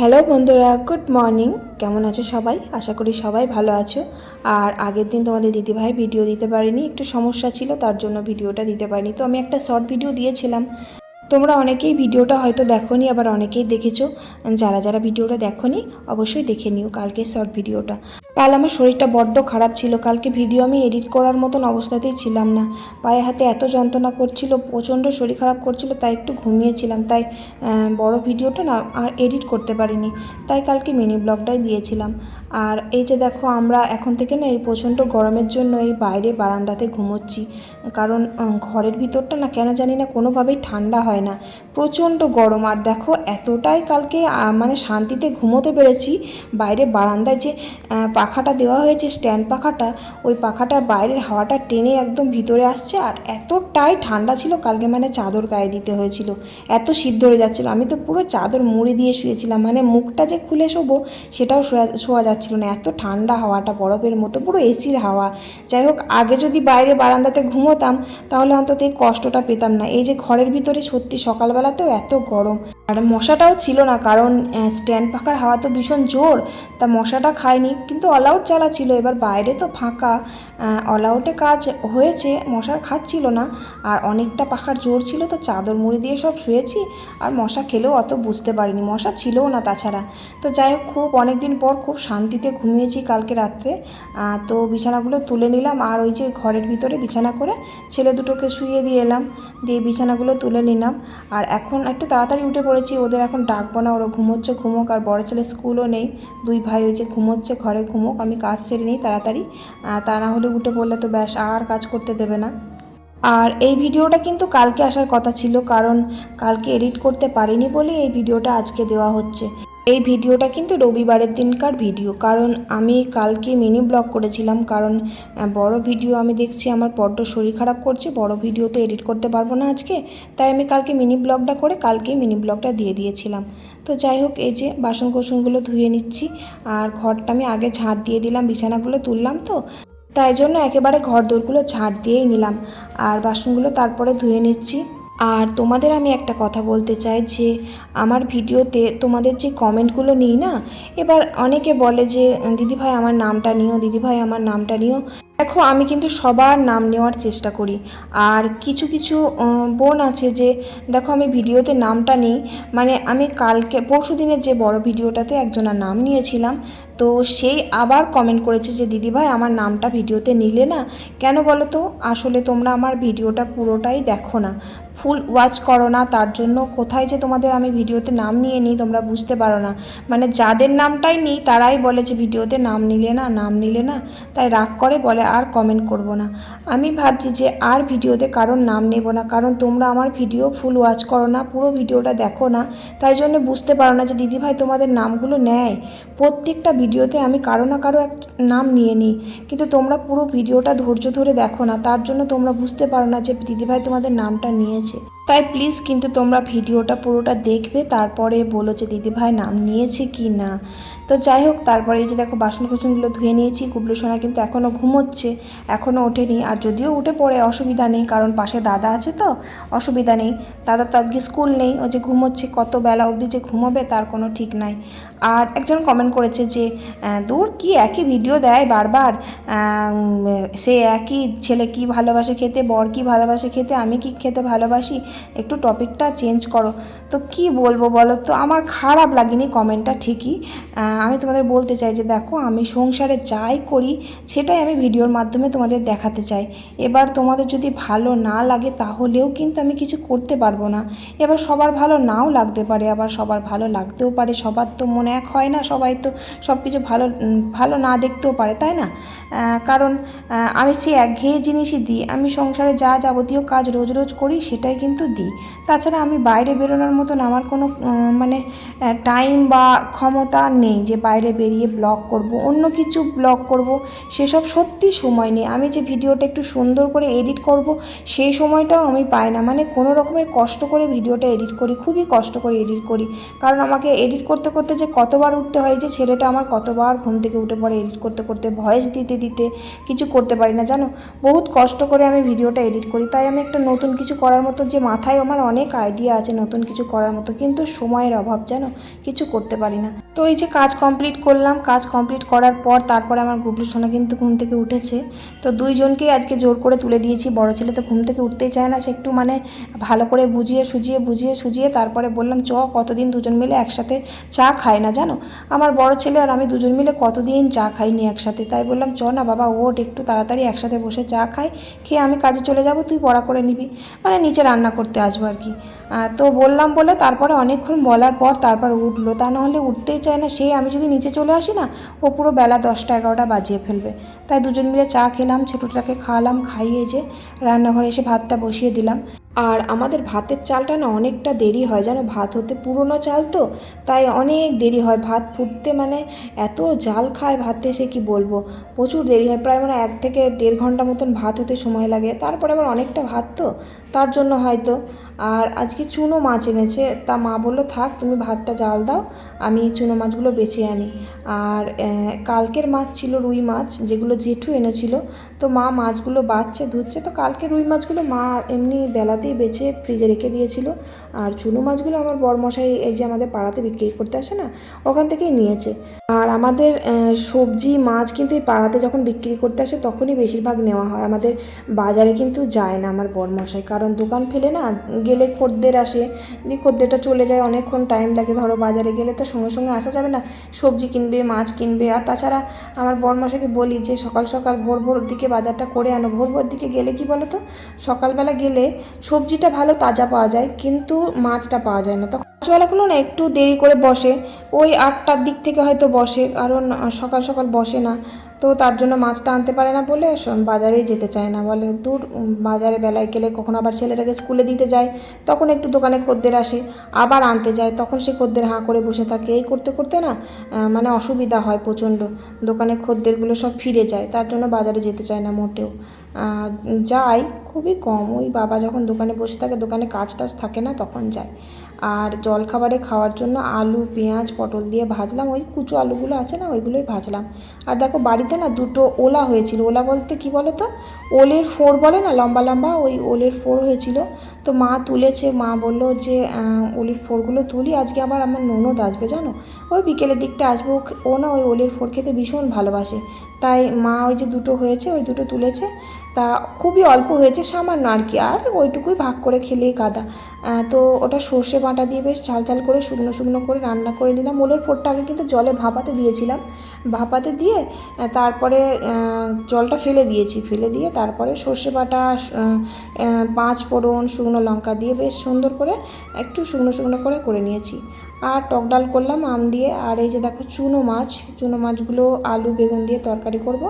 Hello বন্ধুরা, good morning. কেমন আছো সবাই? আশা করি সবাই ভালো আছো। আর আগের দিন তোমাদের দিদিভাই ভিডিও দিতে পারিনি, একটু সমস্যা ছিল, তার জন্য ভিডিওটা দিতে পারিনি। তো আমি একটা শর্ট ভিডিও দিয়েছিলাম। তোমরা অনেকেই ভিডিওটা হয়তো দেখোনি, আবার অনেকেই দেখেছ। যারা যারা ভিডিওটা দেখোনি, অবশ্যই দেখে নিও কালকের শর্ট ভিডিওটা। কাল আমার শরীরটা বড্ড খারাপ ছিল। কালকে ভিডিও আমি এডিট করার মতন অবস্থাতেই ছিলাম না। পায়ে হাতে এত যন্ত্রণা করছিল, প্রচণ্ড শরীর খারাপ করছিল, তাই একটু ঘুমিয়েছিলাম। তাই বড় ভিডিওটা না আর এডিট করতে পারিনি। তাই কালকে মিনি ব্লগটাই দিয়েছিলাম। আর এই যে দেখো, আমরা এখন থেকে না এই প্রচণ্ড গরমের জন্য এই বাইরে বারান্দাতে ঘুমোচ্ছি। কারণ ঘরের ভিতরটা না কেন জানি না কোনোভাবেই ঠান্ডা হয় না। প্রচণ্ড গরম। আর দেখো, এতটাই কালকে মানে শান্তিতে ঘুমোতে পেরেছি বাইরে বারান্দায় যে পাখাটা দেওয়া হয়েছে, স্ট্যান্ড পাখাটা, ওই পাখাটার বাইরের হাওয়াটা টেনে একদম ভিতরে আসছে আর এতটাই ঠান্ডা ছিল, কালকে মানে চাদর গায়ে দিতে হয়েছিল। এত শীত ধরে যাচ্ছিল, আমি তো পুরো চাদর মুড়ি দিয়ে শুয়েছিলাম মানে মুখটা যে খুলে শোবো সেটাও শোয়া শোয়া যাচ্ছিল না, এত ঠান্ডা হাওয়াটা, বরফের মতো, পুরো এসির হাওয়া। যাই হোক, আগে যদি বাইরে বারান্দাতে ঘুমোতাম, তাহলে অন্তত এই কষ্টটা পেতাম না। এই যে ঘরের ভিতরে সত্যি সকালবেলাতেও এত গরম। আর মশাটাও ছিল না, কারণ স্ট্যান্ড পাখার হাওয়া তো ভীষণ জোর, তা মশাটা খায়নি কিন্তু অল আউট চালা ছিল এবার বাইরে তো ফাঁকা। অল আউটে কাজ হয়েছে, মশার খাচ্ছিল না, আর অনেকটা পাখার জোর ছিল তো চাদর মুড়ি দিয়ে সব শুয়েছি, আর মশা খেলেও অত বুঝতে পারিনি, মশা ছিলও না তাছাড়া। তো যাই হোক, খুব অনেক দিন পর খুব শান্তিতে ঘুমিয়েছি কালকে রাত্রে। তো বিছানাগুলো তুলে নিলাম, আর ওই যে ঘরের ভিতরে বিছানা করে ছেলে দুটোকে শুয়ে দিয়ে এলাম, দিয়ে বিছানাগুলো তুলে নিলাম। আর এখন একটু তাড়াতাড়ি উঠে পড়েছি, ওদের এখন ডাকবো না, ওরা ঘুমোচ্ছে, ঘুমোক, আর বড় ছেলে স্কুলও নেই। দুই ভাই ওই যে ঘুমোচ্ছে, ঘরে ঘুমোক, আমি কাজ সেরে নিই তাড়াতাড়ি। তা না হলে উঠে পড়লে তো ব্যাস, আর কাজ করতে দেবে না। আর এই ভিডিওটা কিন্তু কালকে আসার কথা ছিল, কারণ কালকে এডিট করতে পারিনি বলে এই ভিডিওটা আজকে দেওয়া হচ্ছে। এই ভিডিওটা কিন্তু রবিবারের দিনকার ভিডিও, কারণ আমি কালকে মিনি ব্লগ করেছিলাম, কারণ বড় ভিডিও আমি দেখছি, আমার বড্ড শরীর খারাপ করছে, বড় ভিডিও তো এডিট করতে পারব না আজকে, তাই আমি কালকে মিনি ব্লগটা করে কালকেই মিনি ব্লগটা দিয়ে দিয়েছিলাম। তো যাই হোক, এই যে বাসন কোসনগুলো ধুয়ে নিচ্ছি, আর ঘরটা আমি আগে ঝাঁট দিয়ে দিলাম, বিছানাগুলো তুললাম তো তাই জন্য একেবারে ঘর দোরগুলো ঝাড় দিয়েই নিলাম। আর বাসনগুলো তারপরে ধুয়ে নিচ্ছি। আর তোমাদের আমি একটা কথা বলতে চাই যে, আমার ভিডিওতে তোমাদের যে কমেন্টগুলো নিই না, এবার অনেকে বলে যে দিদিভাই আমার নামটা নিও দিদিভাই আমার নামটা নিও। দেখো, আমি কিন্তু সবার নাম নেওয়ার চেষ্টা করি। আর কিছু কিছু বোন আছে যে, দেখো, আমি ভিডিওতে নামটা নিই। মানে আমি কালকে পরশু দিনের যে বড় ভিডিওটাতে একজনের নাম নিয়েছিলাম তো সে আবার কমেন্ট করেছে যে দিদিভাই আমার নামটা ভিডিওতে নিলে না? কেন বলো তো? আসলে তোমরা আমার ভিডিওটা পুরোটাই দেখো না। ফুল ওয়াচ করো না, তার জন্য কোথায় যে তোমাদের আমি ভিডিওতে নাম নিয়ে নিই তোমরা বুঝতে পারো না। মানে যাদের নামটাই নিই, তারাই বলে যে ভিডিওতে নাম নিলে না, নাম নিলে না, তাই রাগ করে বলে আর কমেন্ট করব না। আমি ভাবছি যে আর ভিডিওতে কারোর নাম নেব না, কারণ তোমরা আমার ভিডিও ফুল ওয়াচ করো না, পুরো ভিডিওটা দেখো না, তাই জন্য বুঝতে পারো না যে দিদিভাই তোমাদের নামগুলো নেয়। প্রত্যেকটা ভিডিওতে আমি কারও না কারও এক নাম নিয়ে নিই, কিন্তু তোমরা পুরো ভিডিওটা ধৈর্য ধরে দেখো না, তার জন্য তোমরা বুঝতে পারো না যে দিদিভাই তোমাদের নামটা নিয়েছে। তাই প্লিজ কিন্তু তোমরা ভিডিওটা পুরোটা দেখবে, তারপরে বলো যে দিদিভাই নাম নিয়েছে কি না। তো যাই হোক, তারপরে এই যে দেখো বাসন কুসনগুলো ধুয়ে নিয়েছি, কুবলু সোনা কিন্তু এখনও ঘুমোচ্ছে এখনও ওঠেনি। আর যদিও উঠে পড়ে, অসুবিধা নেই, কারণ পাশে দাদা আছে তো, অসুবিধা নেই। দাদা তো আজকে স্কুল নেই, ও যে ঘুমোচ্ছে, কত বেলা অবধি যে ঘুমোবে তার কোনো ঠিক নাই। আর একজন কমেন্ট করেছে যে দূর কি একই ভিডিও দেয় বারবার? সে একই ছেলে কি ভালোবাসে খেতে? বর কি ভালোবাসে খেতে? আমি কি খেতে ভালোবাসি? একটু টপিকটা চেঞ্জ করো। তো কি বলব বলো তো? আমার খারাপ লাগেনি কমেন্টটা ঠিকই। আমি তোমাদের বলতে চাই যে, দেখো, আমি সংসারে যাই করি, সেটাই আমি ভিডিওর মাধ্যমে তোমাদের দেখাতে চাই। এবার তোমাদের যদি ভালো না লাগে, তাহলেও কিন্তু আমি কিছু করতে পারব না। এবার সবার ভালো নাও লাগতে পারে, আবার সবার ভালো লাগতেও পারে। সবার তো মনে এক হয় না, সবাই তো সব কিছু ভালো ভালো না দেখতেও পারে, তাই না? কারণ আমি সেই একঘেয়ে জিনিসই দিই, আমি সংসারে যা যাবতীয় কাজ রোজ রোজ করি সেটাই কিন্তু দিই। তাছাড়া আমি বাইরে বেরোনোর মতন আমার কোনো মানে টাইম বা ক্ষমতা নেই যে বাইরে বেরিয়ে ব্লগ করব, অন্য কিছু ব্লগ করব, সেসব সত্যি সময় নেই। আমি যে ভিডিওটা একটু সুন্দর করে এডিট করব, সেই সময়টাও আমি পাই না। মানে কোনো রকমের কষ্ট করে ভিডিওটা এডিট করি, খুবই কষ্ট করে এডিট করি। কারণ আমাকে এডিট করতে করতে যে কতবার উঠতে হয় যে ছেলেটা আমার কতবার ঘুম থেকে উঠে পড়ে এডিট করতে করতে ভয়েস দিতে দিতে কিছু করতে পারি না, জানো? বহুত কষ্ট করে আমি ভিডিওটা এডিট করি, তাই আমি একটা নতুন কিছু করার মতো, যে মাথায় আমার অনেক আইডিয়া আছে নতুন কিছু করার মতো, কিন্তু সময়ের অভাব, জানো? কিছু করতে পারি না। তো এই যে কাজ কমপ্লিট করলাম, কাজ কমপ্লিট করার পর তারপরে আমার গুবলু সোনা কিন্তু ঘুম থেকে উঠেছে। তো দুইজনকেই আজকে জোর করে তুলে দিয়েছি, বড় ছেলে তো ঘুম থেকে উঠতেই চায় না, সে একটু মানে ভালো করে বুঝিয়ে সুজিয়ে বুঝিয়ে সুজিয়ে তারপরে বললাম, চ কতদিন দুজন মিলে একসাথে চা খায় না জানো? আমার বড় ছেলে আর আমি দুজন মিলে কতদিন চা খাইনি একসাথে। তাই বললাম, চ না বাবা ওট একটু তাড়াতাড়ি একসাথে বসে চা খাই, খেয়ে আমি কাজে চলে যাব, তুই পড়া করে নিবি। মানে নিচে রান্না করতে আসব আর কি। তো বললাম বলে তারপরে অনেকক্ষণ বলার পর তারপর উঠল। তা নাহলে উঠতেই চায় না, সে আমি যদি নিচে চলে আসি না, ও পুরো বেলা দশটা এগারোটা বাজিয়ে ফেলবে। তাই দুজন মিলে চা খেলাম, ছোটোটাকে খাওয়ালাম, খাইয়ে যে রান্নাঘরে এসে ভাতটা বসিয়ে দিলাম। আর আমাদের ভাতের চালটা না অনেকটা দেরি হয়, জানো? ভাত হতে পুরনো চাল তো, তাই অনেক দেরি হয়। ভাত ফুটতে মানে এত জাল খায় ভাতে, সে কি বলব? প্রচুর দেরি হয়, প্রায় মানে এক থেকে দেড় ঘণ্টা মতন ভাত হতে সময় লাগে। তারপরে আবার অনেকটা ভাত তো তার জন্য হয়তো। আর আজকে চুনো মাছ এনেছে। তা মা বলল, থাক, তুমি ভাতটা জাল দাও, আমি চুনো মাছগুলো বেছে আনি। আর কালকের মাছ ছিল রুই মাছ, যেগুলো জেঠু এনেছিল। তো মা মাছগুলো বাচ্ছে, ধুচ্ছে। তো কালকে রুই মাছগুলো মা এমনি বেলাতেই বেছে ফ্রিজে রেখে দিয়েছিল। আর চুনো মাছগুলো আমার বরমশাই এই যে আমাদের পাড়াতে বিক্রি করতে আসে না, ওখান থেকেই নিয়েছে। আর আমাদের সবজি, মাছ কিন্তু এই পাড়াতে যখন বিক্রি করতে আসে, তখনই বেশিরভাগ নেওয়া হয়। আমাদের বাজারে কিন্তু যায় না আমার বরমশাই। কারণ দোকান ফেলে না, গেলে খদ্দের আসে। দিয়ে খদ্দেরটা চলে যায়, অনেকক্ষণ টাইম লাগে। ধরো বাজারে গেলে তো সঙ্গে সঙ্গে আসা যাবে না। সবজি কিনবে, মাছ কিনবে। আর তাছাড়া আমার বরমশাইকে বলি যে, সকাল সকাল ভোর ভোর দিকে বাজারটা করে আনো। ভোর ভোর দিকে গেলে কি বলো তো সকালবেলা গেলে সবজিটা ভালো তাজা পাওয়া যায়, কিন্তু মাছটা পাওয়া যায় না। তখন মাছবেলাগুলো না একটু দেরি করে বসে। ওই আটটার দিক থেকে হয়তো বসে, কারণ সকাল সকাল বসে না। তো তার জন্য মাছটা আনতে পারে না বলে বাজারেই যেতে চায় না। বলে, দূর বাজারে বেলায় গেলে কখন আবার ছেলেটাকে স্কুলে দিতে যায়। তখন একটু দোকানে খদ্দের আসে, আবার আনতে যায়। তখন সে খদ্দের হাঁ করে বসে থাকে। এই করতে করতে না মানে অসুবিধা হয় প্রচণ্ড। দোকানে খদ্দেরগুলো সব ফিরে যায়। তার জন্য বাজারে যেতে চায় না মোটেও। যায় খুবই কম। ওই বাবা যখন দোকানে বসে থাকে, দোকানে কাজ টাজ থাকে না, তখন যায়। আর জলখাবারে খাওয়ার জন্য আলু, পেঁয়াজ, পটল দিয়ে ভাজলাম। ওই কুচো আলুগুলো আছে না, ওইগুলোই ভাজলাম। আর দেখো বাড়িতে না দুটো ওলা হয়েছিল। ওলা বলতে কি বলো তো ওলের ফোর বলে না, লম্বা লম্বা ওই ওলের ফোর হয়েছিল। তো মা তুলেছে, মা বলল যে ওলের ফোরগুলো তুলি। আজকে আবার আমার ননদ আসবে, জানো? ওই বিকেলের দিকটা আসব। ও না ওই ওলের ফোর খেতে ভীষণ ভালোবাসে। তাই মা ওই যে দুটো হয়েছে, ওই দুটো তুলেছে। তা খুবই অল্প হয়েছে, সামান্য আর কি। আর ওইটুকুই ভাগ করে খেলেই কাদা। তো ওটা সর্ষে বাটা দিয়ে বেশ ঝাল ঝাল করে, শুকনো শুকনো করে রান্না করে নিলাম। ওলের ফোড়টা আগে কিন্তু জলে ভাপাতে দিয়েছিলাম। ভাপাতে দিয়ে তারপরে জলটা ফেলে দিয়েছি। ফেলে দিয়ে তারপরে সর্ষে বাটা পাঁচ ফোড়ন, শুকনো লঙ্কা দিয়ে বেশ সুন্দর করে একটু শুকনো শুকনো করে করে নিয়েছি। আর টক ডাল করলাম, আম দিয়ে। আর এই যে দেখো চুনো মাছ, চুনো মাছগুলো আলু, বেগুন দিয়ে তরকারি করব।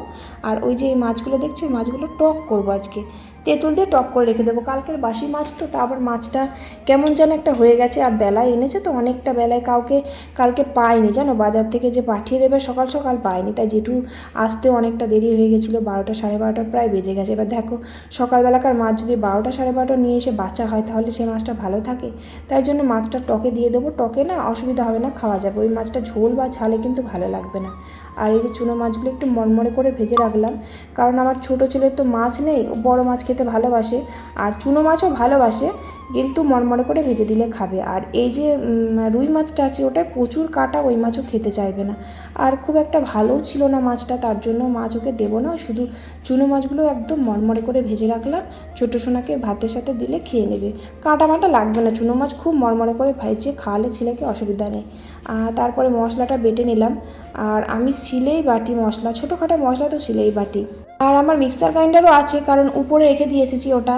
আর ওই যে এই মাছগুলো দেখছ মাছগুলো টক করব আজকে। তেঁতুল দিয়ে টক করে রেখে দেবো। কালকের বাসি মাছ তো, তা আবার মাছটা কেমন যেন একটা হয়ে গেছে আর বেলায় এনেছে তো, অনেকটা বেলায় কাউকে, কালকে পাইনি জানো, বাজার থেকে যে পাঠিয়ে দেবে, সকাল সকাল পাইনি তাই জেঠু আসতে অনেকটা দেরি হয়ে গেছিল, বারোটা সাড়ে বারোটা প্রায় বেজে গেছে। এবার দেখো, সকালবেলাকার মাছ যদি বারোটা সাড়ে বারোটা নিয়ে এসে বাচ্চা হয়, তাহলে সেই মাছটা ভালো থাকে। তাই জন্য মাছটা টকে দিয়ে দেবো। টকে না, অসুবিধা হবে না, খাওয়া যাবে। ওই মাছটা ঝোল বা ঝালে কিন্তু ভালো লাগবে না। আর এই যে চুনো মাছগুলো একটু মরমরে করে ভেজে রাখলাম। কারণ আমার ছোটো ছেলের তো মাছ নেই বড় মাছ খেতে ভালোবাসে। আর চুনো মাছও ভালোবাসে, কিন্তু মরমরে করে ভেজে দিলে খাবে। আর এই যে রুই মাছটা আছে ওটা প্রচুর কাটা, ওই মাছও খেতে চাইবে না। আর খুব একটা ভালোও ছিল না মাছটা, তার জন্য মাছ ওকে দেবো না। শুধু চুনো মাছগুলো একদম মরমরে করে ভেজে রাখলাম। ছোটো সোনাকে ভাতের সাথে দিলে খেয়ে নেবে। কাঁটা মাটা লাগবে না, চুনো মাছ খুব মরমরে করে ভেজে খাওয়ালে ছেলেকে অসুবিধা নেই। তারপরে মশলাটা বেটে নিলাম। আর আমি শিলেই বাটি মশলা ছোটোখাটো মশলা তো শিলেই বাটি। আর আমার মিক্সার গ্রাইন্ডারও আছে, কারণ উপরে রেখে দিয়ে এসেছি ওটা।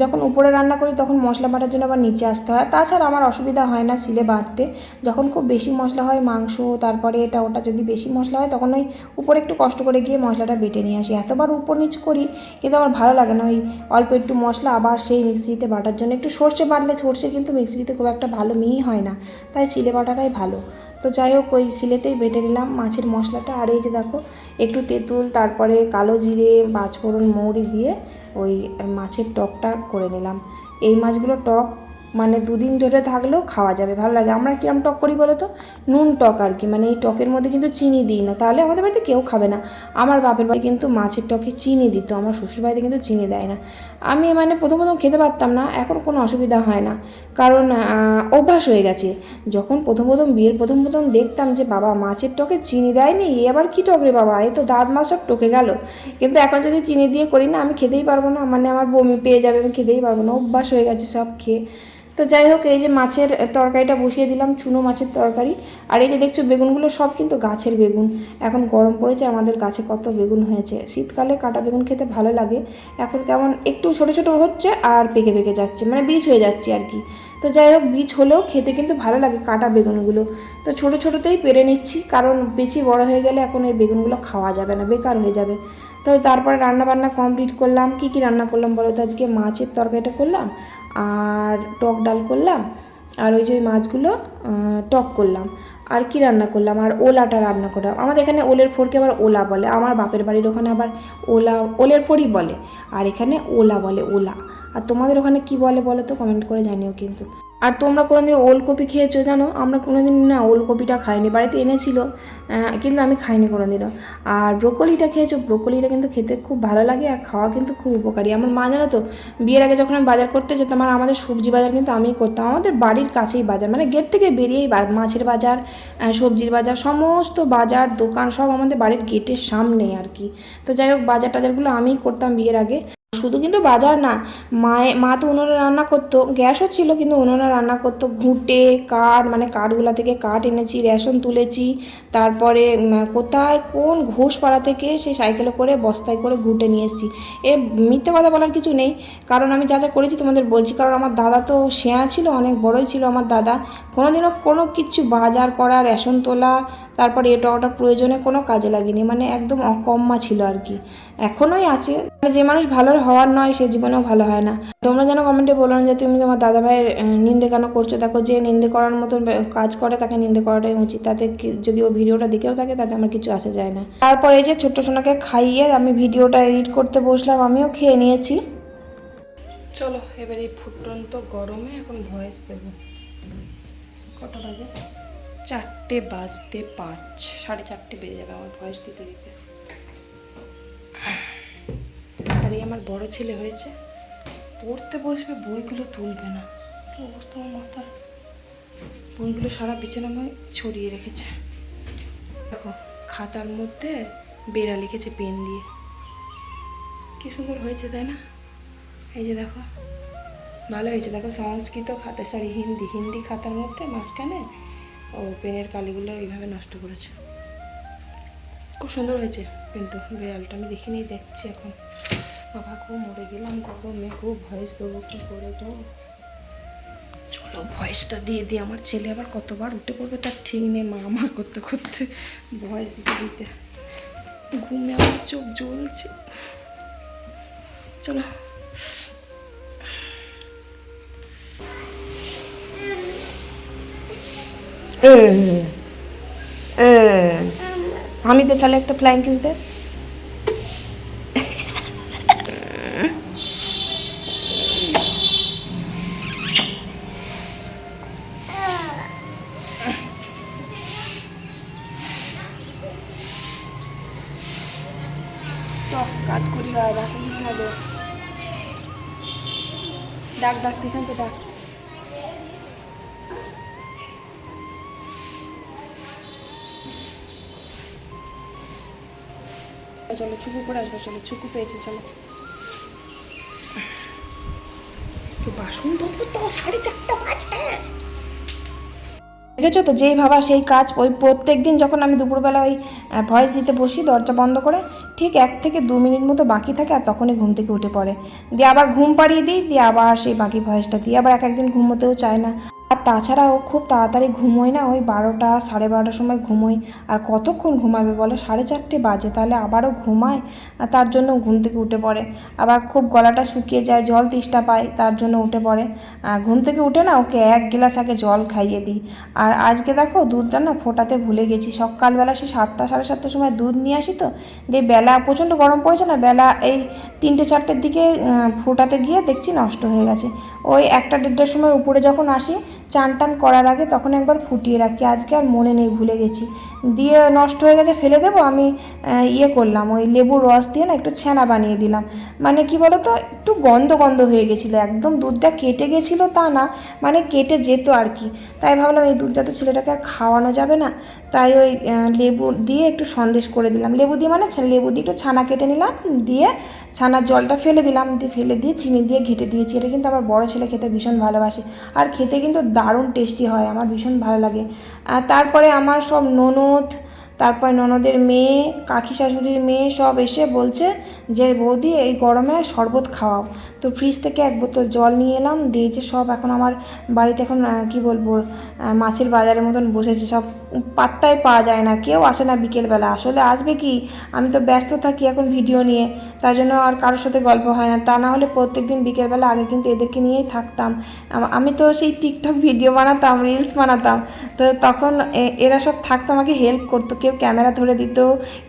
যখন উপরে রান্না করি, তখন মশলা বাটার জন্য আবার নিচে আসতে হয়। তাছাড়া আমার অসুবিধা হয় না সিলে বাটতে। যখন খুব বেশি মশলা হয়, মাংস, তারপরে এটা ওটা যদি বেশি মশলা হয়, তখন ওই উপরে একটু কষ্ট করে গিয়ে মশলাটা বেটে নিয়ে আসি। এতবার উপর নিচ করি, কিন্তু আমার ভালো লাগে না। ওই অল্প একটু মশলা, আবার সেই মিক্সিতে বাটার জন্য। একটু সর্ষে বাটলে সর্ষে কিন্তু মিক্সিতে খুব একটা ভালো মিহি হয় না। তাই সিলে বাটাটাই ভালো। তো যাই হোক, ওই সিলেতেই বেটে নিলাম। মাছের মশলাটা, আর এই যে দেখো, একটু তেঁতুল, তারপরে কালো জিরে, পাঁচফোড়ন, মৌরি দিয়ে ওই মাছের টকটা করে নিলাম। এই মাছগুলো টক মানে দুদিন ধরে থাকলেও খাওয়া যাবে, ভালো লাগে। আমরা কিরম টক করি বলো তো? নুন টক আর কি মানে এই টকের মধ্যে কিন্তু চিনি দিই না। তাহলে আমাদের বাড়িতে কেউ খাবে না। আমার বাপের বাড়ি কিন্তু মাছের টকে চিনি দিত, আমার শ্বশুর বাড়িতে কিন্তু চিনি দেয় না। আমি মানে প্রথম প্রথম খেতে পারতাম না, এখন কোনো অসুবিধা হয় না। কারণ অভ্যাস হয়ে গেছে। যখন প্রথম প্রথম, বিয়ের প্রথম প্রথম দেখতাম যে, বাবা মাছের টকে চিনি দেয়নি, এ আবার কী টক রে বাবা? এ তো দাঁত মাছ সব টকে গেল। কিন্তু এখন যদি চিনি দিয়ে করি না, আমি খেতেই পারব না। মানে আমার বমি পেয়ে যাবে, আমি খেতেই পারব না। অভ্যাস হয়ে গেছে সব খেয়ে। তো যাই হোক, এই যে মাছের তরকারিটা বসিয়ে দিলাম, চুনো মাছের তরকারি। আর এই যে দেখছ, বেগুনগুলো সব কিন্তু গাছের বেগুন। এখন গরম পড়েছে, আমাদের গাছে কত বেগুন হয়েছে। শীতকালে কাটা বেগুন খেতে ভালো লাগে। এখন কেমন, একটু ছোটো ছোটো হচ্ছে আর পেকে পেকে যাচ্ছে মানে বীজ হয়ে যাচ্ছে আর কি। তো যাই হোক, বীজ হলেও খেতে কিন্তু ভালো লাগে কাটা বেগুনগুলো। তো ছোটো ছোটোতেই পেরে নিচ্ছি, কারণ বেশি বড় হয়ে গেলে এখন এই বেগুনগুলো খাওয়া যাবে না, বেকার হয়ে যাবে। তো তারপরে রান্না বান্না কমপ্লিট করলাম। কি কি রান্না করলাম বলো তো? আজকে মাছের তরকারিটা করলাম আর টক ডাল করলাম আর ওই যে মাছগুলো টক করলাম। আর কি রান্না করলাম? আর ওলাটা রান্না করলাম। আমাদের এখানে ওলের ফোরকে আবার ওলা বলে। আমার বাপের বাড়ির ওখানে আবার ওলা, ওলের ফোরই বলে। আর এখানে ওলা বলে, ওলা। আর তোমাদের ওখানে কি বলে বলো তো? কমেন্ট করে জানিও কিন্তু। আর তোমরা কোনোদিন ওলকপি খেয়েছো জানো? আমরা কোনোদিন না ওলকপিটা খাইনি। বাড়িতে এনেছিল কিন্তু আমি খাইনি কোনোদিনও। আর ব্রোকলিটা খেয়েছো? ব্রোকলিটা কিন্তু খেতে খুব ভালো লাগে আর খাওয়া কিন্তু খুব উপকারী। আমার মা জানো তো, বিয়ের আগে যখন আমি বাজার করতে যেতাম, আর আমাদের সবজি বাজার কিন্তু আমিই করতাম। আমাদের বাড়ির কাছেই বাজার মানে গেট থেকে বেরিয়েই মাছের বাজার সবজির বাজার, সমস্ত বাজার, দোকান সব আমাদের বাড়ির গেটের সামনেই আর কি। তো যাই হোক বাজার টাজারগুলো আমিই করতাম বিয়ের আগে। শুধু কিন্তু বাজার না, মায়ে, মা তো উনুনে রান্না করতো, গ্যাসও ছিল কিন্তু উনুনে রান্না করতো, ঘুঁটে, কাঠ মানে কাঠগুলা থেকে কাঠ এনেছি, রেশন তুলেছি, তারপরে কোথায়, কোন ঘোষপাড়া থেকে সে সাইকেলে করে, বস্তায় করে ঘুঁটে নিয়ে এসেছি। এ মিথ্যে কথা বলার কিছু নেই, কারণ আমি যা যা করেছি তোমাদের বলছি, কারণ আমার দাদা তো শেয়া ছিল, অনেক বড়ই ছিল আমার দাদা, কোনোদিনও কোনো কিছু বাজার করা, রেশন তোলা তারপরে এটা ওটা প্রয়োজনে কোনো কাজে লাগেনি মানে একদম অকম্মা ছিল আর কি। এখনোই আছে মানে যে মানুষ ভালো হওয়ার নয়, সে জীবনেও ভালো হয় না। তোমরা যেন কমেন্টে বলো না যে তুমি তোমার দাদা ভাইয়ের নিন্দে কেন করছ? দেখো, যে নিন্দে করার মতন কাজ করে তাকে নিন্দে করাটাই উচিত। তাতে যদি ও ভিডিওটা দেখেও থাকে, তাতে আমার কিছু আসে যায় না। তারপরে এই যে ছোট্ট সোনাকে খাইয়ে আমি ভিডিওটা এডিট করতে বসলাম, আমিও খেয়ে নিয়েছি। চলো, এবার এই ফুটন্ত গরমে এখন ভয়েস দেবো। কটা বাজে চারটে বাজতে পাঁচ, সাড়ে চারটে বেজে যাবে আমার ভয়েস দিতে দিতে। আর এই আমার বড় ছেলে হয়েছে। পড়তে বসবে, বইগুলো তুলবে না। অবস্থা আমার মাথার? বইগুলো সারা বিছানাময় ছড়িয়ে রেখেছে। দেখো, খাতার মধ্যে বেড়া লিখেছে পেন দিয়ে। কি সুন্দর হয়েছে, তাই না? এই যে দেখো, ভালো হয়েছে। দেখো, সংস্কৃত খাতা সরি হিন্দি। হিন্দি খাতার মধ্যে মাঝখানে ও পেনের কালিগুলো এইভাবে নষ্ট করেছে। খুব সুন্দর হয়েছে কিন্তু, বিড়ালটা আমি দেখিনি, দেখছি এখন। বাবা খুব মরে গেলাম গরমে খুব ভয়েস দেবো, কী করে গো চলো, ভয়েসটা দিয়ে দিই, আমার ছেলে আবার কতবার উঠে পড়বে তার ঠিক নেই, মা মা করতে করতে ভয়েস দিতে দিতে। ঘুমে আমার চোখ জ্বলছে। চলো। আমি দে তাহলে একটা ফ্লাইং কিস দে। কাজ করি বাসন ডাক ডাক দিয়েছেন তো ডাক। চলো ছুকু করে আসব, চলো ছুকু পেয়েছে, চলো। বাসন ধোবো তো, সাড়ে চারটা বাজে। দেখেছ তো, যেই ভাবা সেই কাজ, ওই প্রত্যেক দিন যখন আমি দুপুরবেলা ওই ভয়েস দিতে বসি, দরজা বন্ধ করে, ঠিক এক থেকে দু মিনিট মতো বাকি থাকে আর তখনই ঘুম থেকে উঠে পড়ে। দিয়ে আবার ঘুম পাড়িয়ে দিই, দিয়ে আবার সেই বাকি ভয়েসটা দিই। আবার এক একদিন ঘুমোতেও চায় না। আর তাছাড়াও খুব তাড়াতাড়ি ঘুমোই না, ওই বারোটা সাড়ে বারোটার সময় ঘুমোই। আর কতক্ষণ ঘুমাবে বলো? সাড়ে চারটে বাজে, তাহলে আবারও ঘুমায়? আর তার জন্য ঘুম থেকে উঠে পড়ে। আবার খুব গলাটা শুকিয়ে যায়, জল তেষ্টা পায়, তার জন্য উঠে পড়ে। ঘুম থেকে উঠে না ওকে এক গ্লাস আগে জল খাইয়ে দিই। আর আজকে দেখো দুধটা না ফোটাতে ভুলে গেছি। সকালবেলা সে সাতটা সাড়ে সাতটার সময় দুধ নিয়ে আসি তো দিয়ে বেলা প্রচণ্ড গরম পড়েছে না, বেলা এই তিনটে চারটের দিকে ফোটাতে গিয়ে দেখছি নষ্ট হয়ে গেছে। ওই একটা দেড়টার সময় উপরে যখন আসি চান টান করার আগে তখন একবার ফুটিয়ে রাখি। আজকে আর মনে নেই, ভুলে গেছি। দিয়ে নষ্ট হয়ে গেছে, ফেলে দেবো? আমি ইয়ে করলাম, ওই লেবুর রস দিয়ে না একটু ছানা বানিয়ে দিলাম। মানে কি বলো তো একটু গন্ধ গন্ধ হয়ে গেছিল, একদম দুধটা কেটে গেছিল তা না মানে কেটে যেত আর কি। তাই ভাবলাম এই দুধটা তো ছেলেটাকে আর খাওয়ানো যাবে না। তাই ওই লেবু দিয়ে একটু সন্দেশ করে দিলাম। লেবু দিয়ে মানে লেবু দিয়ে একটু ছানা কেটে নিলাম, দিয়ে ছানার জলটা ফেলে দিলাম, দিয়ে ফেলে দিয়ে চিনি দিয়ে ঘেটে দিয়েছি। এটা কিন্তু আমার বড় ছেলে খেতে ভীষণ ভালোবাসে। আর খেতে কিন্তু দারুণ টেস্টি হয়, আমার ভীষণ ভালো লাগে। তারপরে আমার সব ননদ, তারপর ননদের মেয়ে, কাকি শাশুড়ির মেয়ে সব এসে বলছে যে বৌদি, এই গরমে শরবত খাওয়াও। তো ফ্রিজ থেকে এক বোতল জল নিয়ে এলাম দিয়েছে সব এখন আমার বাড়িতে এখন কি বলব মাছের বাজারের মতন বসেছে। সব পাত্তাই পাওয়া যায় না, কেউ আসে না বিকেলবেলা। আসলে আসবে কি? আমি তো ব্যস্ত থাকি এখন ভিডিও নিয়ে, তার জন্য আর কারোর সাথে গল্প হয় না। তা না হলে প্রত্যেক দিন বিকেলবেলা আগে কিন্তু এদেরকে নিয়েই থাকতাম। আমি তো সেই টিকটক ভিডিও বানাতাম রিলস বানাতাম। তো তখন এরা সব থাকতো, আমাকে হেল্প করতো। কেউ ক্যামেরা ধরে দিত,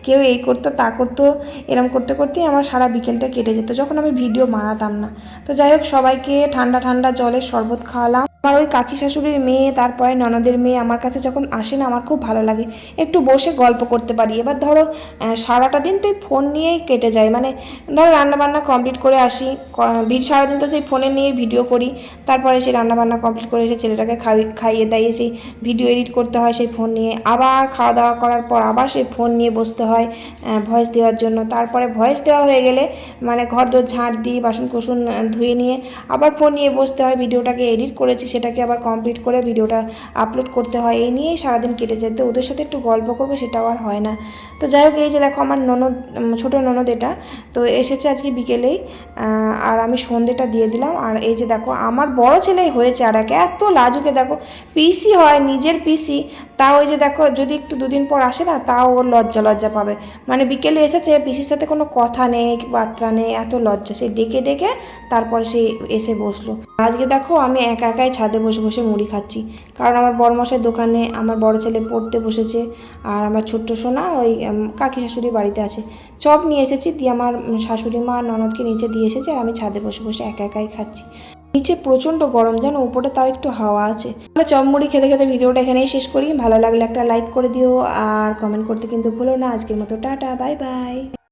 কেউ এই করতো, তা করতো, এরম করতে করতেই আমার সারা বিকেলটা কেটে যেত, যখন আমি ভিডিও বানাতাম না। তো যাই হোক, সবাইকে ঠান্ডা ঠান্ডা জলের শরবত খাওয়ালাম। আমার ওই কাকি শাশুড়ির মেয়ে, তারপরে ননদের মেয়ে আমার কাছে যখন আসে না, আমার খুব ভালো লাগে। একটু বসে গল্প করতে পারি। এবার ধরো সারাটা দিন তো ফোন নিয়েই কেটে যায়। মানে ধরো রান্নাবান্না কমপ্লিট করে আসি। ক- ভি- সারাদিন তো সেই ফোনে নিয়ে ভিডিও করি। তারপরে সেই রান্নাবান্না কমপ্লিট করে এসে ছেলেটাকে খাই, খাইয়ে দাইয়ে সেই ভিডিও এডিট করতে হয় সেই ফোন নিয়ে। আবার খাওয়া দাওয়া করার পর আবার সেই ফোন নিয়ে বসতে হয় ভয়েস দেওয়ার জন্য। তারপরে ভয়েস দেওয়া হয়ে গেলে মানে ঘর দোর ঝাঁট দিই বাসন কুসন ধুয়ে নিয়ে আবার ফোন নিয়ে বসতে হয়। ভিডিওটাকে এডিট করেছি সেটাকে আবার কমপ্লিট করে ভিডিওটা আপলোড করতে হয়। এই নিয়েই সারাদিন কেটে যেতে ওদের সাথে একটু গল্প করব, সেটাও আর হয় না। তো যাই হোক, এই যে দেখো আমার ননদ ছোটো ননদ এটা। তো এসেছে আজকে বিকেলেই আর আমি সন্ধেটা দিয়ে দিলাম। আর এই যে দেখো, আমার বড় ছেলেই হয়েছে আর এক, এত লাজুকে দেখো, পিসি হয়, নিজের পিসি। তাও ওই যে দেখো, যদি একটু দুদিন পর আসে না, তাও ওর লজ্জা লজ্জা পাবে। মানে বিকেলে এসেছে, পিসির সাথে কোনো কথা নেই বার্তা নেই, এত লজ্জা। সে ডেকে ডেকে তারপরে সে এসে বসল। আজকে দেখো, আমি একা একাই ছাদে বসে বসে মুড়ি খাচ্ছি। কারণ আমার বড় মশাই দোকানে আমার বড় ছেলে পড়তে বসেছে। আর আমার ছোট্ট সোনা, ওই কাকি শাশুড়ি বাড়িতে আছে। চপ নিয়ে এসেছি, দিয়ে আমার শাশুড়ি মা ননদকে নিচে দিয়ে এসেছে আর আমি ছাদে বসে বসে একা একাই খাচ্ছি। নিচে প্রচণ্ড গরম যেন উপরে তাও একটু হাওয়া আছে। আমরা চপ মুড়ি খেতে খেতে ভিডিওটা এখানেই শেষ করি। ভালো লাগলে একটা লাইক করে দিও, আর কমেন্ট করতে কিন্তু ভুলো না। আজকের মতো টাটা, বাই বাই।